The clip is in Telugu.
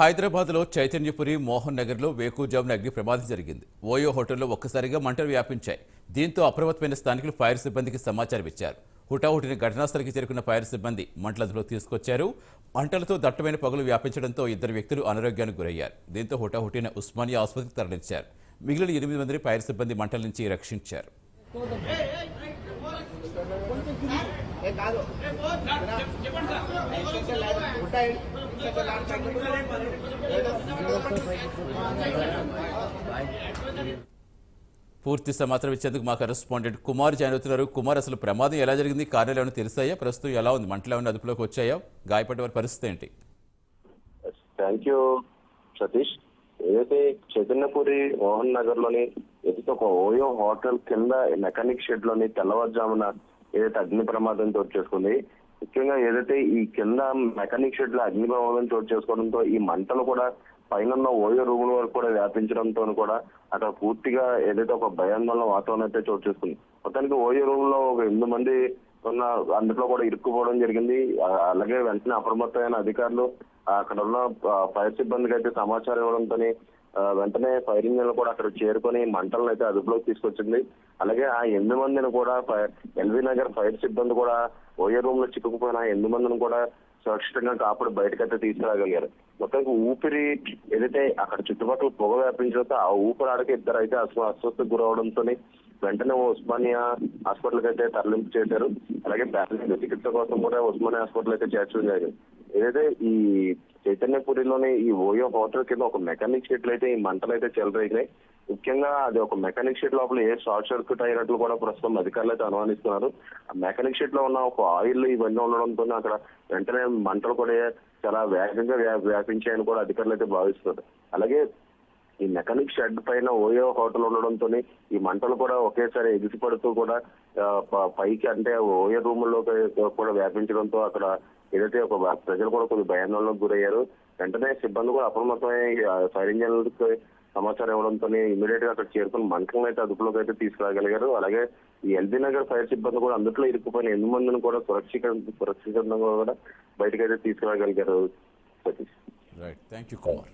హైదరాబాద్లో చైతన్యపురి మోహన్ నగర్లో వేకుజామున అగ్ని ప్రమాదం జరిగింది. ఓయో హోటల్లో ఒక్కసారిగా మంటలు వ్యాపించాయి. దీంతో అప్రమత్తమైన స్థానికులు ఫైర్ సిబ్బందికి సమాచారం ఇచ్చారు. హుటాహుటిన ఘటనాస్థలికి చేరుకున్న ఫైర్ సిబ్బంది మంటల అదుపులో తీసుకొచ్చారు. మంటలతో దట్టమైన పొగలు వ్యాపించడంతో ఇద్దరు వ్యక్తులు అనారోగ్యానికి గురయ్యారు. దీంతో హుటాహుటిన ఉస్మానియా ఆసుపత్రికి తరలించారు. మిగిలిన ఎనిమిది మంది ఫైర్ సిబ్బంది మంటల నుంచి రక్షించారు. పూర్తి సమాచారం ఇచ్చేందుకు మా కరెస్పాండెంట్ కుమార్ జాయిన్ అవుతున్నారు. కుమార్ అసలు ప్రమాదం ఎలా జరిగింది? కార్యాలు ఏమైనా తెలిసాయా ప్రస్తుతం ఎలా ఉంది? మంటలు ఏమైనా అదుపులోకి వచ్చాయా? గాయపడ్డ వారి పరిస్థితి ఏంటి? Thank you Satish. ఏదైతే చైతన్యపురి మోహన్ నగర్లోని ఏదైతే ఒక ఓయో హోటల్ కింద మెకానిక్ షెడ్లోని తెల్లవారుజామున ఏదైతే అగ్ని ప్రమాదం చోటు చేసుకుంది ముఖ్యంగా ఏదైతే ఈ కింద మెకానిక్ షెడ్లో అగ్ని చోటు చేసుకోవడంతో ఈ మంటలు కూడా పైన ఓయో రూముల వరకు కూడా వ్యాపించడంతో కూడా అక్కడ పూర్తిగా ఏదైతే ఒక భయాందోళన వాతావరణం అయితే చోటు చేసుకుంది. మొత్తానికి ఓయో రూమ్లో ఒక ఎనిమిది మంది ఉన్న అందులో కూడా ఇరుక్కుపోవడం జరిగింది. అలాగే వెంటనే అప్రమత్తమైన అధికారులు అక్కడ ఉన్న ఫైర్ సిబ్బందికి అయితే సమాచారం ఇవ్వడంతో వెంటనే ఫైరింగ్ ఇంజిన్లు కూడా అక్కడ చేరుకొని మంటలను అయితే అదుపులోకి తీసుకొచ్చింది. అలాగే ఆ ఎనిమిది మందిని కూడా ఫై- నగర్ ఫైర్ సిబ్బంది కూడా ఓయే రూమ్లో చిక్కుకుపోయిన ఆ ఎనిమిది మందిని కూడా సురక్షితంగా కాపాడు బయటకైతే తీసుకురాగలిగారు. మొత్తానికి ఊపిరి ఏదైతే అక్కడ చుట్టుపక్కల పొగ వ్యాపించడంతో ఆ ఊపిరి ఆడక ఇద్దరు అయితే అస్వస్థకు గురవడంతో వెంటనే ఉస్మానియా హాస్పిటల్ అయితే తరలింపు చేశారు. అలాగే ప్రాథమిక చికిత్స కోసం కూడా ఉస్మానియా హాస్పిటల్ అయితే చేర్చడం జరిగింది. ఏదైతే ఈ చైతన్యపురిలోని ఈ ఓయో హోటల్ కింద ఒక మెకానిక్ షెడ్ అయితే ఈ మంటలు అయితే చెలరేగినాయి. ముఖ్యంగా అది ఒక మెకానిక్ షెడ్ లోపల ఏ షార్ట్ సర్క్యూట్ అయినట్లు కూడా ప్రస్తుతం అధికారులు అయితే అనుమానిస్తున్నారు. ఆ మెకానిక్ షెడ్లో ఉన్న ఒక ఆయిల్ ఇవన్నీ ఉండడంతో అక్కడ వెంటనే మంటలు కూడా చాలా వేగంగా వ్యాపించాయని కూడా అధికారులు అయితే భావిస్తున్నారు. అలాగే ఈ మెకానిక్ షెడ్ పైన ఓయో హోటల్ ఉండడంతో ఈ మంటలు కూడా ఒకేసారి ఎగిసిపడుతూ కూడా ప- పైకి అంటే ఓయో రూముల్లోకి కూడా వ్యాపించడంతో అక్కడ ఏదైతే ఒక ప్రజలు కూడా కొద్ది భయాందోళనకు గురయ్యారు వెంటనే సిబ్బంది కూడా అప్రమత్తమై ఆ, ఫైర్ ఇంజన్లకు సమాచారం ఇవ్వడంతో ఇమీడియట్గా అక్కడ చేరుకుని మంటలను అయితే అదుపులోకి అయితే తీసుకురాగలిగారు. అలాగే ఈ ఎల్బీ నగర్ ఫైర్ సిబ్బంది కూడా అందులో ఇరుక్కుపోయిన ఎనిమిది మందిని కూడా సురక్షిత సురక్షితంగా కూడా బయటకైతే తీసుకురాగలిగారు Satish. Right thank you Kumar